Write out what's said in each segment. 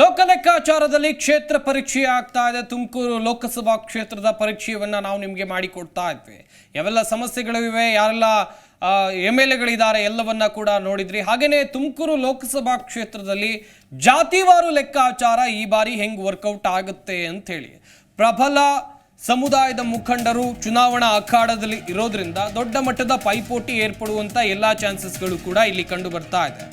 ಲೋಕಲೆಕ್ಕಾಚಾರದಲ್ಲಿ ಕ್ಷೇತ್ರ ಪರೀಕ್ಷೆ ಆಗ್ತಾ ಇದೆ. ತುಮಕೂರು ಲೋಕಸಭಾ ಕ್ಷೇತ್ರದ ಪರೀಕ್ಷೆಯನ್ನು ನಾವು ನಿಮಗೆ ಮಾಡಿಕೊಡ್ತಾ ಇದ್ವಿ. ಯಾವೆಲ್ಲ ಸಮಸ್ಯೆಗಳಿವೆ, ಯಾರೆಲ್ಲ ಎಂ ಎಲ್ ಎಗಳಿದ್ದಾರೆ ಎಲ್ಲವನ್ನ ಕೂಡ ನೋಡಿದ್ರಿ. ಹಾಗೆಯೇ ತುಮಕೂರು ಲೋಕಸಭಾ ಕ್ಷೇತ್ರದಲ್ಲಿ ಜಾತಿವಾರು ಲೆಕ್ಕಾಚಾರ ಈ ಬಾರಿ ಹೆಂಗ್ ವರ್ಕೌಟ್ ಆಗುತ್ತೆ ಅಂತ ಹೇಳಿ. ಪ್ರಬಲ ಸಮುದಾಯದ ಮುಖಂಡರು ಚುನಾವಣಾ ಅಖಾಡದಲ್ಲಿ ಇರೋದ್ರಿಂದ ದೊಡ್ಡ ಮಟ್ಟದ ಪೈಪೋಟಿ ಏರ್ಪಡುವಂತ ಎಲ್ಲಾ ಚಾನ್ಸಸ್ಗಳು ಕೂಡ ಇಲ್ಲಿ ಕಂಡು ಬರ್ತಾ ಇದೆ.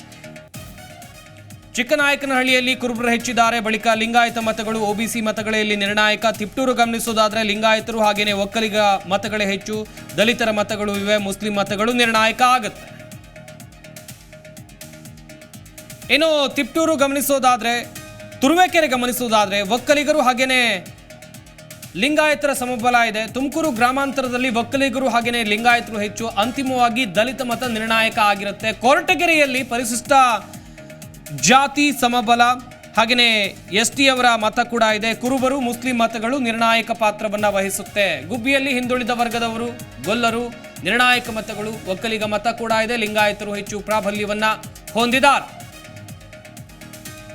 ಚಿಕ್ಕನಾಯಕನಹಳ್ಳಿಯಲ್ಲಿ ಕುರುಬರು ಹೆಚ್ಚಿದ್ದಾರೆ. ಬಳಿಕ ಲಿಂಗಾಯತ ಮತಗಳು ಒಬಿಸಿ ಮತಗಳಲ್ಲಿ ನಿರ್ಣಾಯಕ ತಿಪ್ಟೂರು ಗಮನಿಸುವುದಾದರೆ ಲಿಂಗಾಯತರು ಹಾಗೆಯೇ ಒಕ್ಕಲಿಗ ಮತಗಳೇ ಹೆಚ್ಚು, ದಲಿತರ ಮತಗಳು ಇವೆ, ಮುಸ್ಲಿಂ ಮತಗಳು ನಿರ್ಣಾಯಕ ಆಗುತ್ತೆ. ಇನ್ನು ತಿಪ್ಟೂರು ಗಮನಿಸುವುದಾದರೆ, ತುರುವೇಕೆರೆ ಗಮನಿಸುವುದಾದರೆ ಒಕ್ಕಲಿಗರು ಹಾಗೆಯೇ ಲಿಂಗಾಯತರ ಸಮಬಲ ಇದೆ. ತುಮಕೂರು ಗ್ರಾಮಾಂತರದಲ್ಲಿ ಒಕ್ಕಲಿಗರು ಹಾಗೆಯೇ ಲಿಂಗಾಯತರು ಹೆಚ್ಚು, ಅಂತಿಮವಾಗಿ ದಲಿತ ಮತ ನಿರ್ಣಾಯಕ ಆಗಿರುತ್ತೆ. ಕೊರಟಗೆರೆಯಲ್ಲಿ ಪರಿಶಿಷ್ಟ ಜಾತಿ, ಸಮಬಲ ಹಾಗೆಯೇ ಎಸ್ ಟಿ ಅವರ ಮತ ಕೂಡ ಇದೆ. ಕುರುಬರು, ಮುಸ್ಲಿಂ ಮತಗಳು ನಿರ್ಣಾಯಕ ಪಾತ್ರವನ್ನ ವಹಿಸುತ್ತೆ. ಗುಬ್ಬಿಯಲ್ಲಿ ಹಿಂದುಳಿದ ವರ್ಗದವರು, ಗೊಲ್ಲರು, ನಿರ್ಣಾಯಕ ಮತಗಳು, ಒಕ್ಕಲಿಗ ಮತ ಕೂಡ ಇದೆ. ಲಿಂಗಾಯತರು ಹೆಚ್ಚು ಪ್ರಾಬಲ್ಯವನ್ನ ಹೊಂದಿದ್ದಾರೆ.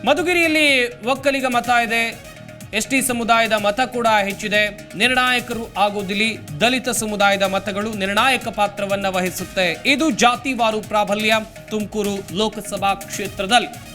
ಮಧುಗಿರಿಯಲ್ಲಿ ಒಕ್ಕಲಿಗ ಮತ ಇದೆ. ಎಸ್ ಸಮುದಾಯದ ಮತ ಕೂಡ ಹೆಚ್ಚಿದೆ. ನಿರ್ಣಾಯಕರು ಆಗೋದಿಲ್ಲಿ ದಲಿತ ಸಮುದಾಯದ ಮತಗಳು ನಿರ್ಣಾಯಕ ಪಾತ್ರವನ್ನ ವಹಿಸುತ್ತೆ. ಇದು ಜಾತಿವಾರು ಪ್ರಾಬಲ್ಯ. ತುಮಕೂರು ಲೋಕಸಭಾ ಕ್ಷೇತ್ರದಲ್ಲಿ.